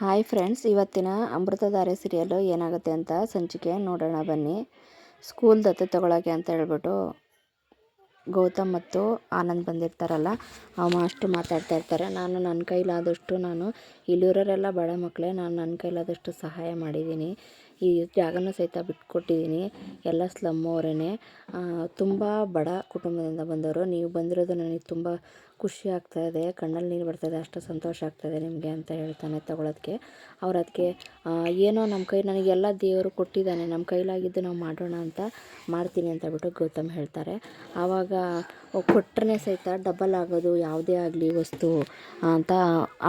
Hi friends, ಇವತ್ತಿನ Amruthadhaare serial ಏನಾಗುತ್ತೆ ಅಂತ ಸಂಚಿಕೆ ನೋಡೋಣ ಬನ್ನಿ. ಸ್ಕೂಲ್ ದತ್ತು ತೊಗೊಳಕ್ಕೆ ಅಂತ ಹೇಳ್ಬಿಟ್ಟು ಗೌತಮ್ ಮತ್ತು ಆನಂದ್ ಬಂದಿರ್ತಾರಲ್ಲ ಅವ ಅಷ್ಟು ಮಾತಾಡ್ತಾ ಇರ್ತಾರೆ. ನಾನು ನನ್ನ ಕೈಲಾದಷ್ಟು ನಾನು ಇಲ್ಲಿರೋರೆಲ್ಲ ಬಡ ಮಕ್ಕಳೇ ನಾನು ನನ್ನ ಕೈಲಾದಷ್ಟು ಸಹಾಯ ಮಾಡಿದ್ದೀನಿ. ಈ ಜಾಗನೂ ಸಹಿತ ಬಿಟ್ಕೊಟ್ಟಿದ್ದೀನಿ. ಎಲ್ಲ ಸ್ಲಮ್ ತುಂಬ ಬಡ ಕುಟುಂಬದಿಂದ ಬಂದವರು. ನೀವು ಬಂದಿರೋದು ನನಗೆ ತುಂಬ ಖುಷಿ ಆಗ್ತಾ ಇದೆ, ಕಣ್ಣಲ್ಲಿ ನೀರು ಬರ್ತದೆ ಅಷ್ಟು ಸಂತೋಷ ಆಗ್ತದೆ ನಿಮಗೆ ಅಂತ ಹೇಳ್ತಾನೆ ತಗೊಳ್ಳೋದಕ್ಕೆ ಅವ್ರು ಅದಕ್ಕೆ ಏನೋ ನಮ್ಮ ಕೈ ನನಗೆಲ್ಲ ದೇವರು ಕೊಟ್ಟಿದ್ದಾನೆ, ನಮ್ಮ ಕೈಲಾಗಿದ್ದು ನಾವು ಮಾಡೋಣ ಅಂತ ಮಾಡ್ತೀನಿ ಅಂತ ಹೇಳ್ಬಿಟ್ಟು ಗೌತಮ್ ಹೇಳ್ತಾರೆ. ಆವಾಗ ಕೊಟ್ಟರೆ ಸಹಿತ ಡಬಲ್ ಆಗೋದು, ಯಾವುದೇ ಆಗಲಿ ವಸ್ತು ಅಂತ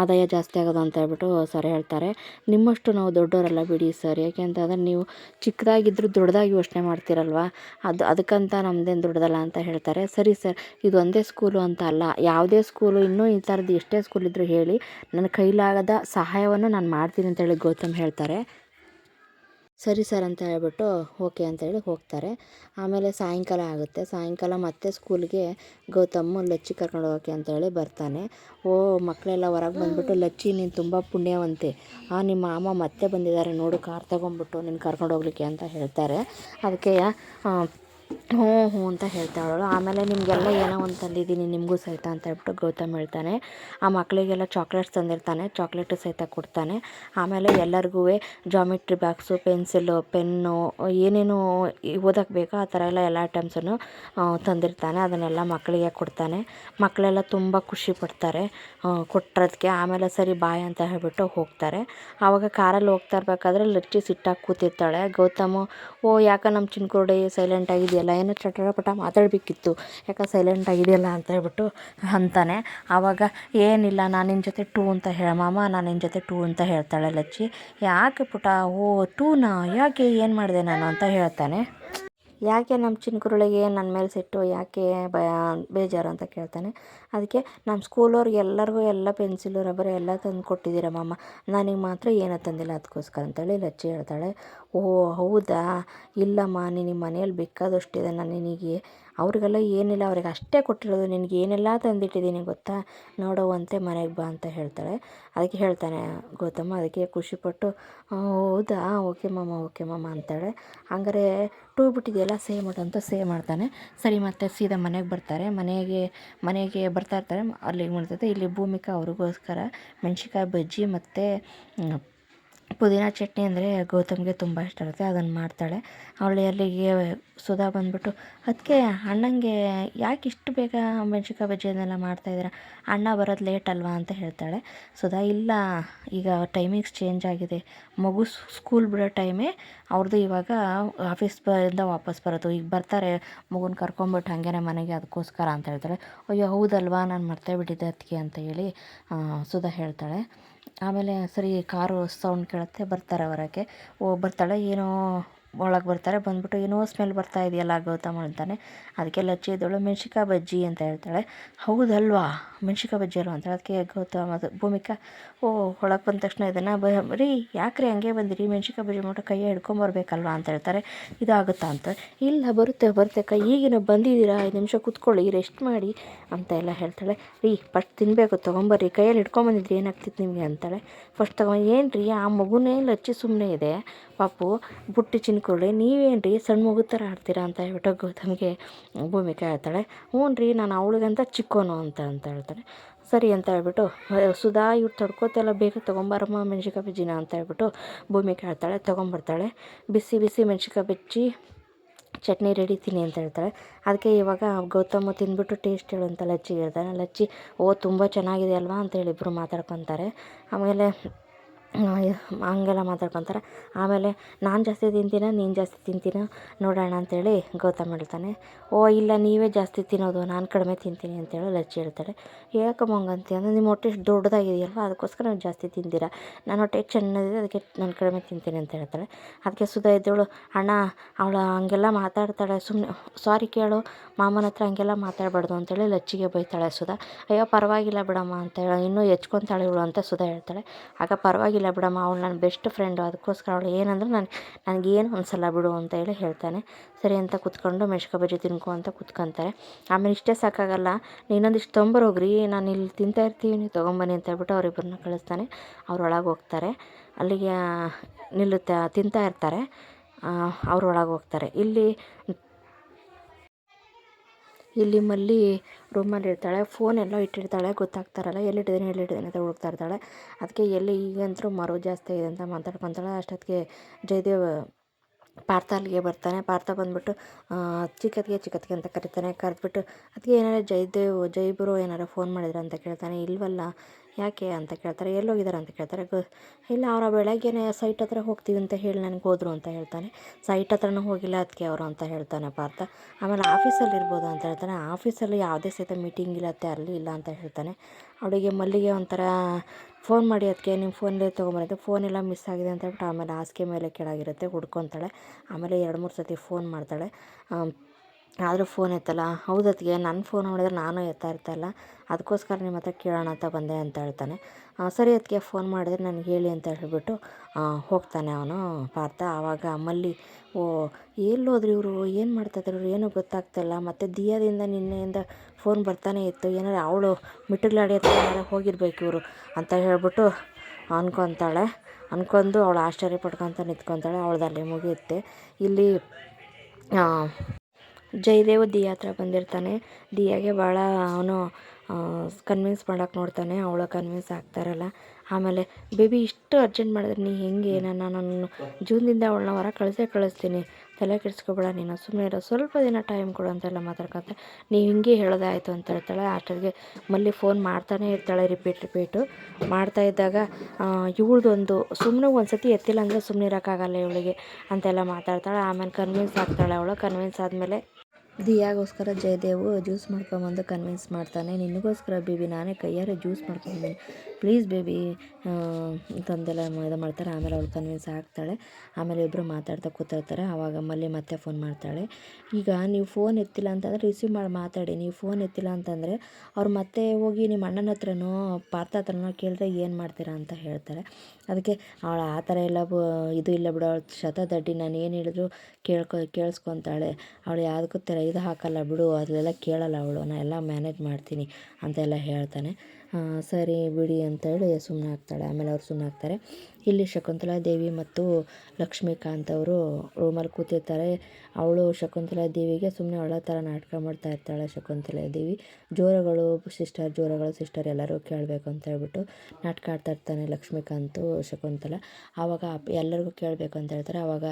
ಆದಾಯ ಜಾಸ್ತಿ ಆಗೋದು ಅಂತ ಹೇಳ್ಬಿಟ್ಟು ಸರ್ ಹೇಳ್ತಾರೆ. ನಿಮ್ಮಷ್ಟು ನಾವು ದೊಡ್ಡವರಲ್ಲ ಬಿಡಿ ಸರ್, ಯಾಕೆ ಅಂತಂದರೆ ನೀವು ಚಿಕ್ಕದಾಗಿದ್ದರೂ ದೊಡ್ಡದಾಗಿ ಯೋಚನೆ ಮಾಡ್ತೀರಲ್ವ? ಅದು, ಅದಕ್ಕಂತ ನಮ್ಮದೇನು ದೊಡ್ಡದಲ್ಲ ಅಂತ ಹೇಳ್ತಾರೆ. ಸರಿ ಸರ್, ಇದು ಒಂದೇ ಸ್ಕೂಲು ಅಂತ ಅಲ್ಲ ಯಾವುದೇ ಸ್ಕೂಲು ಇನ್ನೂ ಈ ಥರದ್ದು ಎಷ್ಟೇ ಸ್ಕೂಲ್ ಇದ್ದರೂ ಹೇಳಿ ನನ್ನ ಕೈಲಾಗದ ಸಹಾಯವನ್ನು ನಾನು ಮಾಡ್ತೀನಿ ಅಂತೇಳಿ ಗೌತಮ್ ಹೇಳ್ತಾರೆ. ಸರಿ ಸರ್ ಅಂತ ಹೇಳ್ಬಿಟ್ಟು ಓಕೆ ಅಂತೇಳಿ ಹೋಗ್ತಾರೆ. ಆಮೇಲೆ ಸಾಯಂಕಾಲ ಆಗುತ್ತೆ. ಸಾಯಂಕಾಲ ಮತ್ತೆ ಸ್ಕೂಲ್ಗೆ ಗೌತಮ್ ಲಚ್ಚಿ ಕರ್ಕೊಂಡು ಹೋಗೋಕೆ ಅಂತೇಳಿ ಬರ್ತಾನೆ. ಓ ಮಕ್ಕಳೆಲ್ಲ ಹೊರಗೆ ಬಂದುಬಿಟ್ಟು, ಲಚ್ಚಿ ನೀನು ತುಂಬ ಪುಣ್ಯವಂತೆ. ಆ, ನಿಮ್ಮ ಮಾಮ ಮತ್ತೆ ಬಂದಿದ್ದಾರೆ. ನೋಡು, ಕಾರ್ ತೊಗೊಂಬಿಟ್ಟು ನೀನು ಕರ್ಕೊಂಡು ಹೋಗ್ಲಿಕ್ಕೆ ಅಂತ ಹೇಳ್ತಾರೆ. ಅದಕ್ಕೆ ಹ್ಞೂ ಹ್ಞೂ ಅಂತ ಹೇಳ್ತಾಳು ಆಮೇಲೆ ನಿಮಗೆಲ್ಲ ಏನೋ ಒಂದು ತಂದಿದ್ದೀನಿ, ನಿಮಗೂ ಸಹಿತ ಅಂತ ಹೇಳ್ಬಿಟ್ಟು ಗೌತಮ್ ಹೇಳ್ತಾನೆ. ಆ ಮಕ್ಕಳಿಗೆಲ್ಲ ಚಾಕ್ಲೇಟ್ಸ್ ತಂದಿರ್ತಾನೆ, ಚಾಕ್ಲೇಟು ಸಹಿತ ಕೊಡ್ತಾನೆ. ಆಮೇಲೆ ಎಲ್ಲರಿಗೂ ಜಾಮಿಟ್ರಿ ಬಾಕ್ಸು ಪೆನ್ಸಿಲು, ಪೆನ್ನು, ಏನೇನು ಓದೋಕ್ಕೆ ಬೇಕೋ ಆ ಥರ ಎಲ್ಲ ಎಲ್ಲ ಐಟಮ್ಸನ್ನು ತಂದಿರ್ತಾನೆ. ಅದನ್ನೆಲ್ಲ ಮಕ್ಕಳಿಗೆ ಕೊಡ್ತಾನೆ. ಮಕ್ಕಳೆಲ್ಲ ತುಂಬ ಖುಷಿ ಪಡ್ತಾರೆ ಕೊಟ್ಟಿರೋದಕ್ಕೆ ಆಮೇಲೆ ಸರಿ, ಬಾಯ್ ಅಂತ ಹೇಳ್ಬಿಟ್ಟು ಹೋಗ್ತಾರೆ. ಆವಾಗ ಕಾರಲ್ಲಿ ಹೋಗ್ತಾ ಇರಬೇಕಾದ್ರೆ ಲಚ್ಚಿ ಸಿಟ್ಟಾಗಿ ಕೂತಿರ್ತಾಳೆ. ಗೌತಮು, ಓ, ಯಾಕೆ ನಮ್ಮ ಚಿನ್ಕುರುಡಿ ಸೈಲೆಂಟ್ ಆಗಿದೆಯಲ್ಲ ಏನೋ ಚಟಪಟ ಮಾತಾಡಬೇಕಿತ್ತು. ಯಾಕೆ ಸೈಲೆಂಟ್ ಆಗಿದೆಯಲ್ಲ ಅಂತ ಹೇಳ್ಬಿಟ್ಟು ಅಂತಾನೆ. ಆವಾಗ, ಏನಿಲ್ಲ, ನಾನು ನಿನ್ನ ಜೊತೆ ಟೂ ಅಂತ ಹೇಳ ಮಾಮ, ನಾನು ನಿನ್ನ ಜೊತೆ ಟೂ ಅಂತ ಹೇಳ್ತಾಳೆ ಲಚ್ಚಿ. ಯಾಕೆ ಪುಟ? ಓ, ಟೂನಾ? ಯಾಕೆ? ಏನು ಮಾಡಿದೆ ನಾನು ಅಂತ ಹೇಳ್ತಾನೆ. ಯಾಕೆ ನಮ್ಮ ಚಿನ್ಕುರುಳಿಗೆ ನನ್ನ ಮೇಲೆ ಸಿಟ್ಟು, ಯಾಕೆ ಭಯ ಬೇಜಾರು ಅಂತ ಕೇಳ್ತಾನೆ. ಅದಕ್ಕೆ ನಮ್ಮ ಸ್ಕೂಲವ್ರಿಗೆ ಎಲ್ಲರಿಗೂ ಎಲ್ಲ ಪೆನ್ಸಿಲು, ರಬ್ಬರ್ ಎಲ್ಲ ತಂದು ಕೊಟ್ಟಿದ್ದೀರಮ್ಮ ನನಗೆ ಮಾತ್ರ ಏನೂ ತಂದಿಲ್ಲ, ಅದಕ್ಕೋಸ್ಕರ ಅಂತೇಳಿ ಲಚ್ಚಿ ಹೇಳ್ತಾಳೆ. ಓ ಹೌದಾ? ಇಲ್ಲಮ್ಮ ನಿನಗೆ ಮನೇಲಿ ಬೇಕಾದಷ್ಟಿದೆ, ನಾನು ನಿನಗೆ ಅವ್ರಿಗೆಲ್ಲ ಏನಿಲ್ಲ, ಅವ್ರಿಗೆ ಅಷ್ಟೇ ಕೊಟ್ಟಿರೋದು, ನಿನಗೆ ಏನೆಲ್ಲ ತಂದಿಟ್ಟಿದ್ದೀನಿ ಗೊತ್ತಾ? ನೋಡುವಂತೆ ಮನೆಗೆ ಬಾ ಅಂತ ಹೇಳ್ತಾಳೆ. ಅದಕ್ಕೆ ಹೇಳ್ತಾನೆ, ಗೌತಮ, ಅದಕ್ಕೆ ಖುಷಿಪಟ್ಟು ಹೌದಾ? ಓಕೆ ಮಾಮ ಓಕೆ ಮಾಮ ಅಂತಾಳೆ. ಹಂಗಾರೆ ಟೂ ಬಿಟ್ಟಿದೆಯಲ್ಲ ಸೇವ್ ಮಾಡು ಅಂತ ಸೇವ್ ಮಾಡ್ತಾನೆ. ಸರಿ, ಮತ್ತೆ ಸೀದಾ ಮನೆಗೆ ಬರ್ತಾರೆ. ಮನೆಗೆ ಮನೆಗೆ ಬರ್ತಾ ಇರ್ತಾರೆ. ಅಲ್ಲಿ ಮಾಡ್ತೈತೆ ಇಲ್ಲಿ ಭೂಮಿಕಾ ಅವ್ರಿಗೋಸ್ಕರ ಮೆಣ್ಸಿನ್ಕಾಯಿ ಬಜ್ಜಿ ಮತ್ತು ಪುದೀನ ಚಟ್ನಿ ಅಂದರೆ ಗೌತಮ್ಗೆ ತುಂಬ ಇಷ್ಟ ಇರುತ್ತೆ, ಅದನ್ನು ಮಾಡ್ತಾಳೆ. ಅವಳು ಅಲ್ಲಿಗೆ ಸುಧಾ ಬಂದುಬಿಟ್ಟು ಅದಕ್ಕೆ ಅಣ್ಣಂಗೆ ಯಾಕೆ ಇಷ್ಟು ಬೇಗ ಮೆಣ್ಸಿನ್ಕಾಯಿ ಬಜ್ಜಿ ಅದನ್ನೆಲ್ಲ ಮಾಡ್ತಾಯಿದ್ದೀರ ಅಣ್ಣ ಬರೋದು ಲೇಟ್ ಅಲ್ವಾ? ಅಂತ ಹೇಳ್ತಾಳೆ. ಸುಧಾ, ಇಲ್ಲ, ಈಗ ಟೈಮಿಂಗ್ಸ್ ಚೇಂಜ್ ಆಗಿದೆ. ಮಗು ಸ್ಕೂಲ್ ಬಿಡೋ ಟೈಮೇ ಅವ್ರದ್ದು ಇವಾಗ ಆಫೀಸ್ ಇಂದ ವಾಪಸ್ ಬರೋದು. ಈಗ ಬರ್ತಾರೆ, ಮಗುನ ಕರ್ಕೊಂಬಿಟ್ಟು ಹಾಗೇನೆ ಮನೆಗೆ ಅದಕ್ಕೋಸ್ಕರ ಅಂತ ಹೇಳ್ತಾಳೆ. ಅಯ್ಯೋ, ಹೌದಲ್ವಾ? ನಾನು ಮರ್ತೇ ಬಿಟ್ಟಿದ್ದೆ ಅದಕ್ಕೆ ಅಂತ ಹೇಳಿ ಸುಧಾ ಹೇಳ್ತಾಳೆ. ಆಮೇಲೆ ಸರಿ ಕಾರು ಸೌಂಡ್ ಕೇಳುತ್ತೆ ಬರ್ತಾರೆ ಹೊರಗೆ. ಓ ಬರ್ತಾಳೆ ಏನೋ ಒಳಗೆ ಬರ್ತಾರೆ. ಬಂದ್ಬಿಟ್ಟು ಏನೋ ಸ್ಮೆಲ್ ಬರ್ತಾ ಇದೆಯಲ್ಲ ಗೌತಮ್ ಅಂತಾನೆ. ಅದಕ್ಕೆ ಲಚ್ಚಿ ಇದ್ದಳು ಮೆಣ್ಸಿಕಾಯಿ ಬಜ್ಜಿ ಅಂತ ಹೇಳ್ತಾಳೆ. ಹೌದಲ್ವಾ? ಮೆಣಸಿಕಾ ಬಜ್ಜಿ ಅಲ್ವಾ? ಅಂತ ಅದಕ್ಕೆ ಗೌತಮ್, ಅದು ಭೂಮಿಕಾ, ಓ, ಒಳಗೆ ಬಂದ ತಕ್ಷಣ ಇದನ್ನು ಬ, ರೀ, ಯಾಕ್ರಿ ಹಂಗೆ ಬಂದಿರಿ? ಮೆಣಸಿಕಾ ಬಜ್ಜಿ ಮಾಡ್ಬಿಟ್ಟು ಕೈಯ್ಯ ಹಿಡ್ಕೊಂಬರ್ಬೇಕಲ್ವಾ ಅಂತ ಹೇಳ್ತಾರೆ. ಇದಾಗುತ್ತಾ? ಅಂತ. ಇಲ್ಲ, ಬರುತ್ತೆ ಬರುತ್ತೆ ಕೈ. ಈಗಿನ ಬಂದಿದ್ದೀರಾ? ಐದು ನಿಮಿಷ ಕೂತ್ಕೊಳ್ಳಿ ರೆಸ್ಟ್ ಮಾಡಿ ಅಂತ ಎಲ್ಲ ಹೇಳ್ತಾಳೆ. ರೀ ಫಸ್ಟ್ ತಿನ್ನಬೇಕು ತೊಗೊಂಬರ್ರಿ. ಕೈಯಲ್ಲಿ ಹಿಡ್ಕೊಂಬಂದಿದ್ರಿ ಏನಾಗ್ತಿತ್ತು ನಿಮಗೆ? ಅಂತಾಳೆ. ಫಸ್ಟ್ ತೊಗೊಂಡು ಏನು ರೀ ಆ ಮಗುನೇ ಲಚ್ಚಿ ಸುಮ್ಮನೆ ಇದೆ. ಪಾಪು, ಬುಟ್ಟಿ ಚಿನ್ಕೊಳ್ಳಿ ನೀವೇನು ರೀ ಸಣ್ಣ ಮಗು ಥರ ಆಡ್ತೀರಾ ಅಂತ ಹೇಳ್ಬಿಟ್ಟು ಗೌತಮ್ಗೆ ಭೂಮಿಕಾ ಹೇಳ್ತಾಳೆ ಹ್ಞೂ ರೀ ನಾನು ಅವಳಿಗಂತ ಚಿಕ್ಕೋನು ಅಂತ ಅಂತ ಹೇಳ್ತಾಳೆ. ಸರಿ ಅಂತ ಹೇಳ್ಬಿಟ್ಟು ಸುಧಾ ಇವ್ರು ತಡ್ಕೋತೆಲ್ಲ ಬೇಗ ತೊಗೊಂಬಾರಮ್ಮ, ಮೆಣ್ಸಿನ್ಕಾಯಿ ಬಜ್ಜಿನ ಅಂತ ಹೇಳ್ಬಿಟ್ಟು ಭೂಮಿಕಾ ಹೇಳ್ತಾಳೆ ತೊಗೊಂಬರ್ತಾಳೆ. ಬಿಸಿ ಬಿಸಿ ಮೆಣ್ಸಿನ್ಕಾಯಿ ಬಜ್ಜಿ, ಚಟ್ನಿ ರೆಡಿ ತಿನ್ನಿ ಅಂತ ಹೇಳ್ತಾಳೆ. ಅದಕ್ಕೆ ಇವಾಗ ಗೌತಮ್ ತಿಂದ್ಬಿಟ್ಟು ಟೇಸ್ಟ್ ಹೇಳು ಅಂತ ಲಚ್ಚಿಗೆ ಹೇಳ್ತಾನೆ. ಲಚ್ಚಿ, ಓ, ತುಂಬ ಚೆನ್ನಾಗಿದೆ ಅಲ್ವಾ ಅಂತೇಳಿ ಇಬ್ಬರು ಮಾತಾಡ್ಕೊತಾರೆ. ಆಮೇಲೆ ಹಂಗೆಲ್ಲ ಮಾತಾಡ್ಕೊತಾರೆ. ಆಮೇಲೆ ನಾನು ಜಾಸ್ತಿ ತಿಂತೀನ, ನೀನು ಜಾಸ್ತಿ ತಿಂತೀನ ನೋಡೋಣ ಅಂತೇಳಿ ಗೌತಮ್ ಹೇಳ್ತಾನೆ. ಓ, ಇಲ್ಲ, ನೀವೇ ಜಾಸ್ತಿ ತಿನ್ನೋದು, ನಾನು ಕಡಿಮೆ ತಿಂತೀನಿ ಅಂತೇಳಿ ಲಚ್ಚಿ ಹೇಳ್ತಾಳೆ. ಯಾಕಮ್ಮ ಹಂಗಂತೀಯ ಅಂದರೆ ನಿಮ್ಮ ಹೊಟ್ಟೆ ಎಷ್ಟು ದೊಡ್ಡದಾಗಿದೆಯಲ್ವ? ಅದಕ್ಕೋಸ್ಕರ ನೀವು ಜಾಸ್ತಿ ತಿಂದಿರ ನನ್ನ ಹೊಟ್ಟೆ ಚೆನ್ನಾಗಿದೆ, ಅದಕ್ಕೆ ನಾನು ಕಡಿಮೆ ತಿಂತೀನಿ ಅಂತ ಹೇಳ್ತಾಳೆ. ಅದಕ್ಕೆ ಸುಧಾ ಇದ್ದವಳು ಅಣ್ಣ, ಅವಳು ಹಂಗೆಲ್ಲ ಮಾತಾಡ್ತಾಳೆ ಸುಮ್ಮನೆ ಸಾರಿ ಕೇಳು, ಮಾಮನ ಹತ್ರ ಹಂಗೆಲ್ಲ ಮಾತಾಡಬಾರ್ದು ಅಂತೇಳಿ ಲಚ್ಚಿಗೆ ಬೈತಾಳೆ ಸುಧಾ. ಅಯ್ಯೋ, ಪರವಾಗಿಲ್ಲ ಬಿಡಮ್ಮ ಅಂತ ಹೇಳಿ, ಇನ್ನೂ ಹೆಚ್ಕೊತಾಳೆ ಇವಳು ಅಂತ ಸುಧಾ ಹೇಳ್ತಾಳೆ. ಆಗ ಪರವಾಗಿಲ್ಲ ಹೋಗಿಲ್ಲ ಬಿಡಮ್ಮ, ಅವಳು ನನ್ನ ಬೆಸ್ಟ್ ಫ್ರೆಂಡು ಅದಕ್ಕೋಸ್ಕರ ಅವಳು ಏನಂದ್ರೆ ನಾನು, ನನಗೇನು ಸಲ ಬಿಡು ಅಂತ ಹೇಳಿ ಹೇಳ್ತಾನೆ. ಸರಿ ಅಂತ ಕುತ್ಕೊಂಡು ಮೆಣ್ಸಿನ ಬಜ್ಜಿ ತಿನ್ಕೊ ಅಂತ ಕುತ್ಕೊಂತಾರೆ. ಆಮೇಲೆ ಇಷ್ಟೇ ಸಾಕಾಗಲ್ಲ ಇನ್ನೊಂದಿಷ್ಟು ತೊಂಬರೋಗ್ರಿ ನಾನು ಇಲ್ಲಿ ತಿಂತಾ ಇರ್ತೀವಿ ನೀವು ಅಂತ ಹೇಳ್ಬಿಟ್ಟು ಅವರಿಬ್ಬರನ್ನ ಕಳಿಸ್ತಾನೆ. ಅವ್ರೊಳಗೆ ಹೋಗ್ತಾರೆ. ಅಲ್ಲಿಗೆ, ನಿಲ್ಲುತ್ತೆ, ತಿಂತಾ ಇರ್ತಾರೆ. ಅವ್ರೊಳಗೆ ಹೋಗ್ತಾರೆ. ಇಲ್ಲಿ ಇಲ್ಲಿ ಮಲ್ಲಿ ರೂಮಲ್ಲಿ ಇರ್ತಾಳೆ ಫೋನ್ ಎಲ್ಲ ಇಟ್ಟಿರ್ತಾಳೆ, ಗೊತ್ತಾಗ್ತಾರಲ್ಲ, ಎಲ್ಲಿಟ್ಟಿದ್ದೀನಿ ಎಲ್ಲಿಟ್ಟಿದ್ದೀನಿ ಅಂತ ಹುಡುಕ್ತಾ ಇರ್ತಾಳೆ. ಅದಕ್ಕೆ ಎಲ್ಲಿ ಈಗಂತೂ ಮರು ಜಾಸ್ತಿ ಇದೆ ಅಂತ ಮಾತಾಡ್ಕೊತಾಳೆ. ಅಷ್ಟೊತ್ತಿಗೆ ಜಯದೇವ್ ಪಾರ್ಥ ಅಲ್ಲಿಗೆ ಬರ್ತಾನೆ. ಪಾರ್ಥ ಬಂದುಬಿಟ್ಟು ಚಿಕ್ಕತ್ತಿಗೆ ಚಿಕ್ಕತ್ತಿಗೆ ಅಂತ ಕರಿತಾನೆ. ಕರೆದ್ಬಿಟ್ಟು ಅದಕ್ಕೆ ಏನಾರ ಜಯದೇವ್ ಜೈಬ್ರು ಏನಾರ ಫೋನ್ ಮಾಡಿದ್ರ ಅಂತ ಕೇಳ್ತಾನೆ. ಇಲ್ವಲ್ಲ, ಯಾಕೆ ಅಂತ ಕೇಳ್ತಾರೆ. ಎಲ್ಲೋಗಿದ್ದಾರೆ ಅಂತ ಕೇಳ್ತಾರೆ. ಗೊ, ಇಲ್ಲ, ಅವರ ಬೆಳಗ್ಗೆನೇ ಸೈಟ್ ಹತ್ರ ಹೋಗ್ತೀವಿ ಅಂತ ಹೇಳಿ ನನಗೆ ಹೋದರು ಅಂತ ಹೇಳ್ತಾನೆ. ಸೈಟ್ ಹತ್ರನೂ ಹೋಗಿಲ್ಲ ಅದಕ್ಕೆ ಅವರು ಅಂತ ಹೇಳ್ತಾನೆ ಪಾರ್ಥ. ಆಮೇಲೆ ಆಫೀಸಲ್ಲಿ ಇರ್ಬೋದು ಅಂತ ಹೇಳ್ತಾನೆ. ಆಫೀಸಲ್ಲಿ ಯಾವುದೇ ಸಹಿತ ಮೀಟಿಂಗ್ ಇಲ್ಲ ಅತ್ತೆ ಅಲ್ಲಿ ಇಲ್ಲ ಅಂತ ಹೇಳ್ತಾನೆ. ಅವಳಿಗೆ ಮಲ್ಲಿಗೆ ಒಂಥರ ಫೋನ್ ಮಾಡಿ ಅದಕ್ಕೆ ನಿಮ್ಮ ಫೋನಲ್ಲೇ ತೊಗೊಂಬರುತ್ತೆ ಫೋನ್ ಎಲ್ಲ ಮಿಸ್ ಆಗಿದೆ ಅಂತ ಹೇಳ್ಬಿಟ್ಟು ಆಮೇಲೆ ಹಾಸಿಗೆ ಮೇಲೆ ಕೆಳಗಿರುತ್ತೆ, ಹುಡ್ಕೊತಾಳೆ. ಆಮೇಲೆ ಎರಡು ಮೂರು ಸರ್ತಿ ಫೋನ್ ಮಾಡ್ತಾಳೆ. ಆದರೂ ಫೋನ್ ಎತ್ತಲ್ಲ? ಹೌದು ಅದಕ್ಕೆ ನನ್ನ ಫೋನ್ ನೋಡಿದ್ರೆ ನಾನು ಎತ್ತಾ ಇರ್ತಾಯಿಲ್ಲ ಅದಕ್ಕೋಸ್ಕರ ನಿಮ್ಮ ಹತ್ರ ಕೇಳೋಣ ಅಂತ ಬಂದೆ ಅಂತ ಹೇಳ್ತಾನೆ. ಸರಿ ಅದಕ್ಕೆ ಫೋನ್ ಮಾಡಿದ್ರೆ ನನಗೆ ಹೇಳಿ ಅಂತ ಹೇಳಿಬಿಟ್ಟು ಹೋಗ್ತಾನೆ ಅವನು, ಪಾರ್ಥ. ಆವಾಗ ಮಲ್ಲಿ, ಓ, ಎಲ್ಲೋದ್ರು ಇವರು? ಏನು ಮಾಡ್ತಾಯಿದ್ರು ಇವರು? ಏನೂ ಗೊತ್ತಾಗ್ತಾಯಿಲ್ಲ ಮತ್ತು ದಿಯಾದಿಂದ ನಿನ್ನೆಯಿಂದ ಫೋನ್ ಬರ್ತಾನೆ ಇತ್ತು. ಏನಾರು ಅವಳು ಮಿಟ್ಟುಗಳಾಡಿ ಹತ್ರ ಹೋಗಿರ್ಬೇಕು ಇವರು ಅಂತ ಹೇಳಿಬಿಟ್ಟು ಅನ್ಕೊತಾಳೆ. ಅನ್ಕೊಂಡು ಅವಳು ಆಶ್ಚರ್ಯ ಪಡ್ಕೊತ ನಿಂತ್ಕೊತಾಳೆ. ಅವಳದಲ್ಲಿ ಮುಗಿಯುತ್ತೆ. ಇಲ್ಲಿ ಜಯದೇವ್ ದಿಯಾ ಹತ್ರ ಬಂದಿರ್ತಾನೆ. ದಿಯಾಗೆ ಭಾಳ ಅವನು ಕನ್ವಿನ್ಸ್ ಮಾಡೋಕೆ ನೋಡ್ತಾನೆ. ಅವಳು ಕನ್ವಿನ್ಸ್ ಆಗ್ತಾರಲ್ಲ. ಆಮೇಲೆ, ಬೇಬಿ, ಇಷ್ಟು ಅರ್ಜೆಂಟ್ ಮಾಡಿದ್ರೆ ನೀ ಹೆಂಗೆ? ನಾನು ನಾನು ಜೂನ್ದಿಂದ ಅವಳನ್ನ ಹೊರ ಕಳಿಸೇ ಕಳಿಸ್ತೀನಿ. ತಲೆ ಕೆಡಿಸ್ಕೊಬೇಡ ನೀನು ಸುಮ್ಮನೆ ಇರೋ, ಸ್ವಲ್ಪ ದಿನ ಟೈಮ್ ಕೊಡು ಅಂತೆಲ್ಲ ಮಾತಾಡ್ಕೊತ, ನೀವು ಹಿಂಗೆ ಹೇಳೋದಾಯಿತು ಅಂತ ಹೇಳ್ತಾಳೆ. ಅಷ್ಟೊತ್ತಿಗೆ ಮಲ್ಲಿ ಫೋನ್ ಮಾಡ್ತಾನೆ ಇರ್ತಾಳೆ ರಿಪೀಟ್ ರಿಪೀಟು ಮಾಡ್ತಾ ಇದ್ದಾಗ ಇವಳ್ದೊಂದು ಸುಮ್ಮನೆ ಒಂದು ಸತಿ ಎತ್ತಿಲ್ಲ ಅಂದರೆ ಸುಮ್ಮನೆ ಇರೋಕ್ಕಾಗಲ್ಲ ಇವಳಿಗೆ ಅಂತೆಲ್ಲ ಮಾತಾಡ್ತಾಳೆ. ಆಮೇಲೆ ಕನ್ವಿನ್ಸ್ ಆಗ್ತಾಳೆ ಅವಳು. ಕನ್ವಿನ್ಸ್ ಆದಮೇಲೆ ದಿಯಾಗೋಸ್ಕರ ಜಯದೇವು ಜ್ಯೂಸ್ ಮಾಡ್ಕೊಂಬಂದು ಕನ್ವಿನ್ಸ್ ಮಾಡ್ತಾನೆ. ನಿನಗೋಸ್ಕರ ಬೇಬಿ, ನಾನೇ ಕೈಯಾರೆ ಜ್ಯೂಸ್ ಮಾಡ್ಕೊಂಬಂದಿನಿ. ಪ್ಲೀಸ್ ಬೇಬಿ ತಂದೆಲ್ಲ ಇದು ಮಾಡ್ತಾರೆ. ಆಮೇಲೆ ಅವಳು ಕನ್ವಿನ್ಸ್ ಆಗ್ತಾಳೆ. ಆಮೇಲೆ ಇಬ್ಬರು ಮಾತಾಡ್ತಾ ಕೂತಿರ್ತಾರೆ. ಆವಾಗ ಮಲ್ಲಿ ಮತ್ತೆ ಫೋನ್ ಮಾಡ್ತಾಳೆ. ಈಗ ನೀವು ಫೋನ್ ಎತ್ತಿಲ್ಲ ಅಂತಂದರೆ ರಿಸೀವ್ ಮಾಡಿ, ಮಾತಾಡಿ. ನೀವು ಫೋನ್ ಎತ್ತಿಲ್ಲ ಅಂತಂದರೆ ಅವ್ರು ಮತ್ತೆ ಹೋಗಿ ನಿಮ್ಮ ಅಣ್ಣನ ಹತ್ರನೋ ಪಾರ್ಥ ಹತ್ರನೋ ಕೇಳಿದ್ರೆ ಏನು ಮಾಡ್ತೀರಾ ಅಂತ ಹೇಳ್ತಾರೆ. ಅದಕ್ಕೆ ಅವಳು ಆ ಥರ ಎಲ್ಲ ಇದು ಇಲ್ಲ ಬಿಡು. ಅವಳು ಶತದಡ್ಡಿ. ನಾನು ಏನು ಹೇಳಿದ್ರು ಕೇಳ್ಕೊ, ಕೇಳಿಸ್ಕೊತಾಳೆ. ಅವಳು ಯಾವುದಕ್ಕೂ ಥರ ಇದು ಹಾಕಲ್ಲ ಬಿಡು ಅದೆಲ್ಲ ಕೇಳಲ್ಲ ಅವಳು. ನಾನು ಎಲ್ಲ ಮ್ಯಾನೇಜ್ ಮಾಡ್ತೀನಿ ಅಂತೆಲ್ಲ ಹೇಳ್ತಾನೆ. ಸರಿ ಬಿಡಿ ಅಂತೇಳಿ ಸುಮ್ಮನೆ ಆಗ್ತಾಳೆ ಆಮೇಲೆ ಅವ್ರು ಸುಮ್ಮನೆ ಆಗ್ತಾರೆ ಇಲ್ಲಿ ಶಕುಂತಲಾ ದೇವಿ ಮತ್ತು ಲಕ್ಷ್ಮೀಕಾಂತ್ ಅವರು ರೂಮಲ್ಲಿ ಕೂತಿರ್ತಾರೆ. ಅವಳು ಶಕುಂತಲಾ ದೇವಿಗೆ ಸುಮ್ಮನೆ ಅವಳ ಥರ ನಾಟಕ ಮಾಡ್ತಾ ಇರ್ತಾಳೆ ಶಕುಂತಲಾ ದೇವಿ. ಜೋರಗಳು, ಸಿಸ್ಟರ್ ಜೋರಗಳು, ಸಿಸ್ಟರ್ ಎಲ್ಲರೂ ಕೇಳಬೇಕು ಅಂತ ಹೇಳ್ಬಿಟ್ಟು ನಾಟಕ ಆಡ್ತಾ ಇರ್ತಾನೆ ಲಕ್ಷ್ಮೀಕಾಂತು, ಶಕುಂತಲ. ಆವಾಗ ಎಲ್ಲರಿಗೂ ಕೇಳಬೇಕು ಅಂತ ಹೇಳ್ತಾರೆ. ಆವಾಗ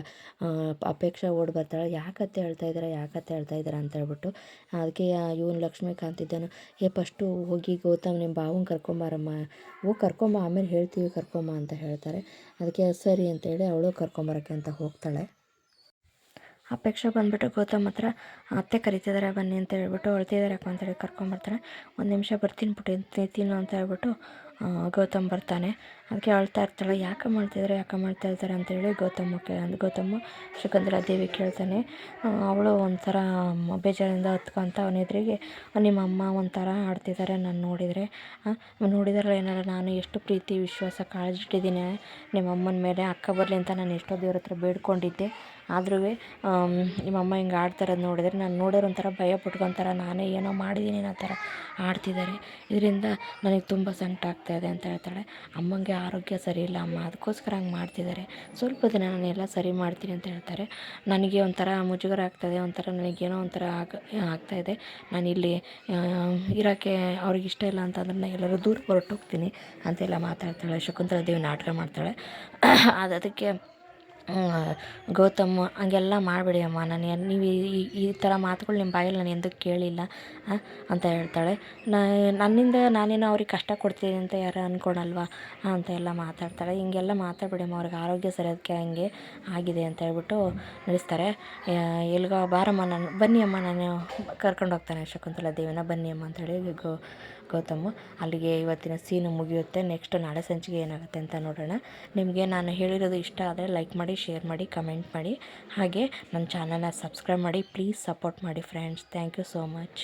ಅಪೇಕ್ಷೆ ಓಡಿ ಬರ್ತಾಳೆ. ಯಾಕತ್ತೆ ಹೇಳ್ತಾ ಇದ್ದಾರೆ? ಯಾಕತ್ತೆ ಹೇಳ್ತಾ ಇದ್ದಾರೆ ಅಂತ ಹೇಳ್ಬಿಟ್ಟು ಅದಕ್ಕೆ ಇವನು ಲಕ್ಷ್ಮೀಕಾಂತ್ ಇದ್ದಾನು. ಏ, ಫಸ್ಟು ಹೋಗಿ ಗೌತಮ್ ನಿಮ್ಮ ಭಾವನ ಕರ್ಕೊಂಬಾರಮ್ಮ. ಹೋಗಿ ಕರ್ಕೊಂಬ. ಆಮೇಲೆ ಹೇಳ್ತೀವಿ ಕರ್ಕೊಂಬ ಅಂತ ಹೇಳ್ತಾರೆ. ಅದಕ್ಕೆ ಸರಿ ಅಂತೇಳಿ ಅವಳು ಕರ್ಕೊಂಬರೋಕ್ಕೆ ಅಂತ ಹೋಗ್ತಾಳೆ. ಅಪೇಕ್ಷೆ ಬಂದ್ಬಿಟ್ಟು ಗೌತಮ್ ಹತ್ರ, ಅತ್ತೆ ಕರಿತಿದ್ದಾರೆ ಬನ್ನಿ ಅಂತ ಹೇಳ್ಬಿಟ್ಟು ಅಳ್ತಿದ್ದಾರೆ ಅಕ್ಕ ಅಂತೇಳಿ ಕರ್ಕೊಂಬರ್ತಾರೆ ಒಂದು ನಿಮಿಷ ಬರ್ತೀನಿ ಬಿಟ್ಟು ತಿನ್ನು ಅಂತ ಹೇಳ್ಬಿಟ್ಟು ಗೌತಮ್ ಬರ್ತಾನೆ. ಅದಕ್ಕೆ ಅಳ್ತಾ ಇರ್ತಾಳೆ, ಯಾಕೆ ಮಾಡ್ತಿದ್ದಾರೆ ಯಾಕೆ ಮಾಡ್ತಾ ಇರ್ತಾರೆ ಅಂತೇಳಿ ಗೌತಮ್ ಕೇ ಗೌತಮ್ ಶಕುಂತಲಾ ದೇವಿ ಕೇಳ್ತಾನೆ. ಅವಳು ಒಂಥರ ಬೇಜಾರಿಂದ ಹತ್ಕೊಂತ ಅವನ ಎದುರಿಗೆ, ನಿಮ್ಮ ಅಮ್ಮ ಒಂಥರ ಆಡ್ತಿದ್ದಾರೆ ನಾನು ನೋಡಿದರೆ ನೋಡಿದಾರಲ್ಲ ಏನಾರ, ನಾನು ಎಷ್ಟು ಪ್ರೀತಿ, ವಿಶ್ವಾಸ ಕಾಳಜಿ ಇಟ್ಟಿದ್ದೀನಿ ನಿಮ್ಮ ಅಮ್ಮನ ಮೇಲೆ ಅಕ್ಕ ಬರಲಿ ಅಂತ ನಾನು ಎಷ್ಟೋ ದೇವ್ರ ಹತ್ರ ಬೇಡ್ಕೊಂಡಿದ್ದೆ. ಆದ್ರೂ ನಿಮ್ಮಮ್ಮ ಹಿಂಗೆ ಆಡ್ತಾರದು ನೋಡಿದ್ರೆ ನಾನು ನೋಡೋರು ಒಂಥರ ಭಯ ಪಟ್ಕೊತಾರೆ, ನಾನೇ ಏನೋ ಮಾಡಿದ್ದೀನಿ ಅನ್ನೋ ಥರ ಆಡ್ತಿದ್ದಾರೆ ಇದರಿಂದ ನನಗೆ ತುಂಬ ಸಂಕಟ ಆಗ್ತಾಯಿದೆ ಅಂತ ಹೇಳ್ತಾಳೆ. ಅಮ್ಮನಿಗೆ ಆರೋಗ್ಯ ಸರಿ ಇಲ್ಲ ಅಮ್ಮ ಅದಕ್ಕೋಸ್ಕರ ಹಂಗೆ ಮಾಡ್ತಿದ್ದಾರೆ ಸ್ವಲ್ಪ ದಿನ ನಾನೆಲ್ಲ ಸರಿ ಮಾಡ್ತೀನಿ ಅಂತ ಹೇಳ್ತಾರೆ. ನನಗೆ ಒಂಥರ ಮುಜುಗರ ಆಗ್ತಾಯಿದೆ ಒಂಥರ ನನಗೇನೋ ಒಂಥರ ಆಗ ಆಗ್ತಾಯಿದೆ ನಾನಿಲ್ಲಿ ಇರೋಕ್ಕೆ ಅವ್ರಿಗೆ ಇಷ್ಟ ಇಲ್ಲ ಅಂತಂದ್ರೆ ನಾನು ಎಲ್ಲರೂ ದೂರ ಹೊರಟೋಗ್ತೀನಿ ಅಂತೆಲ್ಲ ಮಾತಾಡ್ತಾಳೆ. ಶಕುಂತಲಾ ದೇವಿ ನಾಟಕ ಮಾಡ್ತಾಳೆ. ಅದು ಅದಕ್ಕೆ ಗೌತಮ್, ಹಂಗೆಲ್ಲ ಮಾಡಬೇಡಿ ಅಮ್ಮ. ನಾನು ನೀವು ಈ ಈ ಥರ ಮಾತುಗಳು ನಿಮ್ಮ ಬಾಯಲ್ಲಿ ನಾನು ಎಂದೂ ಕೇಳಿಲ್ಲ ಅಂತ ಹೇಳ್ತಾಳೆ. ನನ್ನಿಂದ ನಾನೇನೋ ಅವ್ರಿಗೆ ಕಷ್ಟ ಕೊಡ್ತೀನಿ ಅಂತ ಯಾರು ಅಂದ್ಕೊಳಲ್ವಾ ಅಂತ ಎಲ್ಲ ಮಾತಾಡ್ತಾಳೆ. ಹಿಂಗೆಲ್ಲ ಮಾತಾಡಬೇಡಿ ಅಮ್ಮ, ಅವ್ರಿಗೆ ಆರೋಗ್ಯ ಸರಿಯೋದಕ್ಕೆ ಹಂಗೆ ಆಗಿದೆ ಅಂತ ಹೇಳ್ಬಿಟ್ಟು ನಡೆಸ್ತಾರೆ. ಎಲ್ಗೋ ಬಾರಮ್ಮ, ನಾನು ಬನ್ನಿ ಅಮ್ಮ, ನಾನು ಕರ್ಕೊಂಡು ಹೋಗ್ತಾನೆ ಶಕುಂತಲಾ ದೇವಿನ. ಬನ್ನಿ ಅಮ್ಮ ಅಂತ ಹೇಳಿ ಗೋ ಗೌತಮ್ ಅಲ್ಲಿಗೆ ಇವತ್ತಿನ ಸೀನು ಮುಗಿಯುತ್ತೆ. ನೆಕ್ಸ್ಟ್ ನಾಳೆ ಸಂಚಿಗೆ ಏನಾಗುತ್ತೆ ಅಂತ ನೋಡೋಣ. ನಿಮಗೆ ನಾನು ಹೇಳಿರೋದು ಇಷ್ಟ ಆದರೆ ಲೈಕ್ ಶೇರ್ ಮಾಡಿ ಕಮೆಂಟ್ ಮಾಡಿ. ಹಾಗೆ ನನ್ನ ಚಾನಲ್ನ ಸಬ್ಸ್ಕ್ರೈಬ್ ಮಾಡಿ ಪ್ಲೀಸ್ ಸಪೋರ್ಟ್ ಮಾಡಿ friends thank you so much